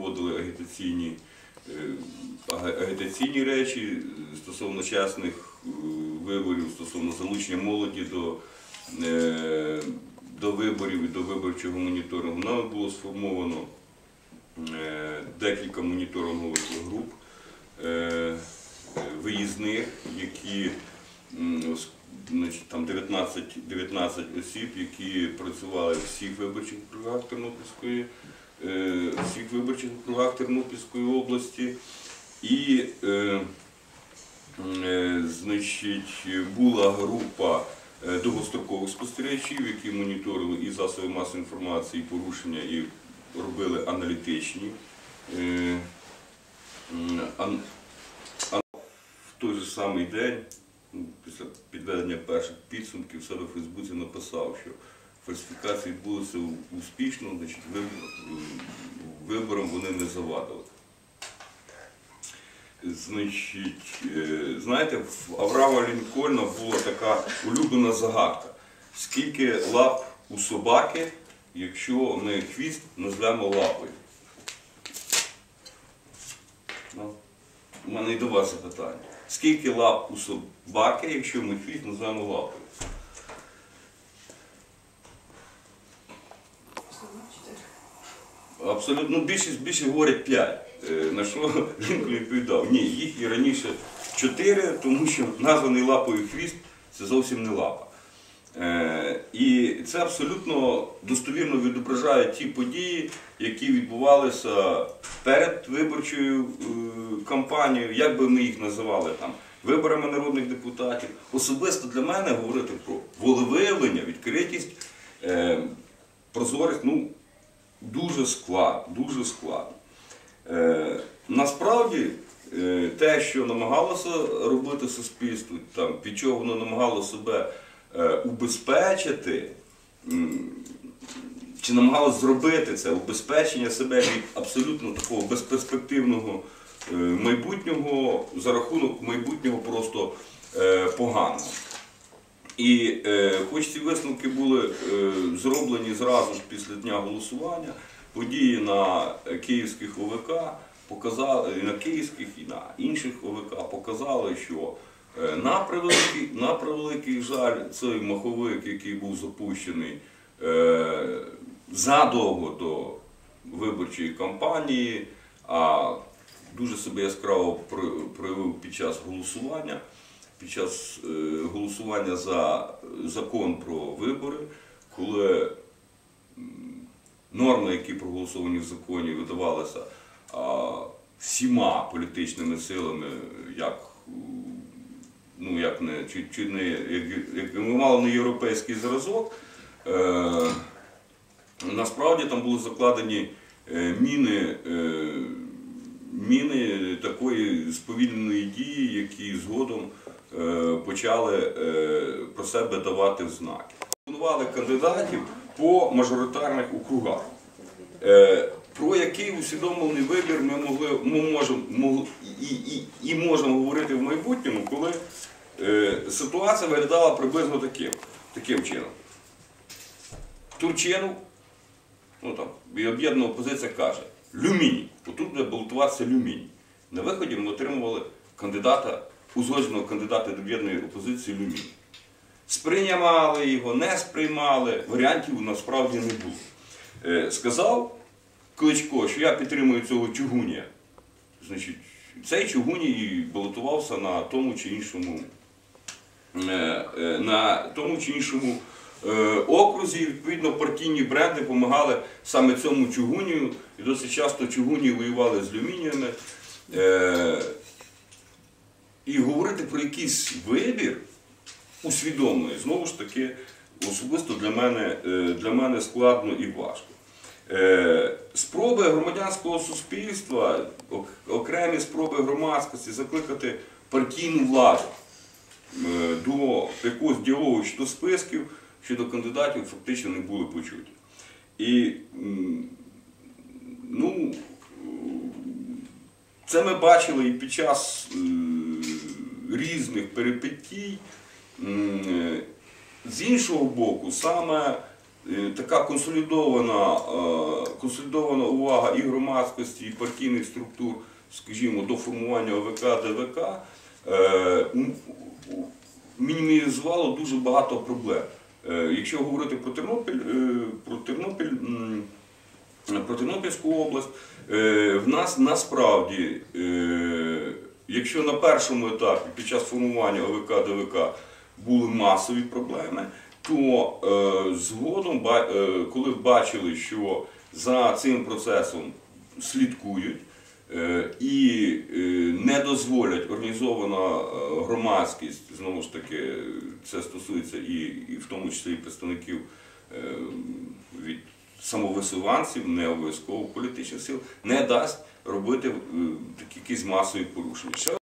проводили агітаційні, е, агітаційні речі стосовно чесних е, виборів, стосовно залучення молоді до, е, до виборів і до виборчого моніторингу. Нами було сформовано декілька моніторингових груп виїзних, які там 19, 19 осіб, які працювали в всіх виборчих округах Тернопільської, всіх виборчих округах Тернопільської області. І е, е, значить, була група е, довгострокових спостерігачів, які моніторили і засоби масової інформації, і порушення, і робили аналітичні. е, в той же самий день, після підведення перших підсумків, себе в Фейсбуці написав, що фальсифікації відбулися успішно, значить, виб- виборам вони не завадили. Значить, е, знаєте, в Авраама Лінкольна була така улюблена загадка. Скільки лап у собаки, якщо ми хвіст назвемо лапою? Ну, у мене і до вас запитання. Скільки лап у собаки, якщо ми хвіст назвемо лапою? Абсолютно ну, більшість більше говорять 5. На що Лінкольн відповідав? Ні, їх і раніше 4, тому що названий лапою хвіст це зовсім не лапа. Е, І це абсолютно достовірно відображає ті події, які відбувалися перед виборчою е, кампанією, як би ми їх називали там, виборами народних депутатів. Особисто для мене говорити про волевиявлення, відкритість, е, прозорість, ну, дуже складно, дуже складно. Е, насправді, е, те, що намагалося робити суспільство, там, від чого воно намагало себе е, убезпечити, чи намагалось зробити це убезпечення себе від абсолютно такого безперспективного е, майбутнього за рахунок майбутнього просто е, поганого. І е, хоч ці висновки були е, зроблені зразу ж після дня голосування, події на київських ОВК показали, і на київських і на інших ОВК показали, що е, на превеликий, на превеликий жаль, цей маховик, який був запущений е, задовго до виборчої кампанії, а дуже себе яскраво проявив під час голосування під час е, голосування за закон про вибори, коли норми, які проголосовані в законі, видавалися всіма політичними силами, як, ну, як не, чи, чи не, як, ми мали не європейський зразок, е, насправді там були закладені е, міни. Е, міни такої сповільненої дії, які згодом е, почали е, про себе давати знаки. Пропонували кандидатів по мажоритарних округах. Е, Про який усвідомлений вибір ми могли ми можемо і, і, і можемо говорити в майбутньому, коли е, ситуація виглядала приблизно таким, таким чином. Турчинов, ну там, об'єднана опозиція каже, люміній. Отут буде балотуватися люміній. На виході ми отримували кандидата, узгодженого кандидата до об'єднаної опозиції люміній. Сприймали його, не сприймали, варіантів насправді не було. Е, сказав Кличко, що я підтримую цього чугунія. Значить, цей чугуній балотувався на тому чи іншому е, е, на тому чи іншому окрузі. Відповідно, партійні бренди допомагали саме цьому чугунію. І досить часто чугуні воювали з люмініями. І говорити про якийсь вибір усвідомлений, знову ж таки, особисто для мене, е, для мене складно і важко. Е, Спроби громадянського суспільства, окремі спроби громадськості закликати партійну владу е, до якогось діалогу щодо списків, щодо кандидатів фактично не були почуті. І ну, це ми бачили і під час різних перипетій. Е, З іншого боку, саме е, така консолідована, е, консолідована увага і громадськості, і партійних структур, скажімо, до формування ОВК, ДВК, мінімізувало дуже багато проблем. Якщо говорити про Тернопіль, про Тернопіль, про Тернопільську область, в нас насправді, якщо на першому етапі під час формування ОВК ДВК були масові проблеми, то е, згодом, ба- е, коли бачили, що за цим процесом слідкують, е, і е, не дозволять організована е, громадськість, знову ж таки, це стосується і, і в тому числі і представників е, від самовисуванців, не обов'язково політичних сил, не дасть робити е, такі якісь масові порушення.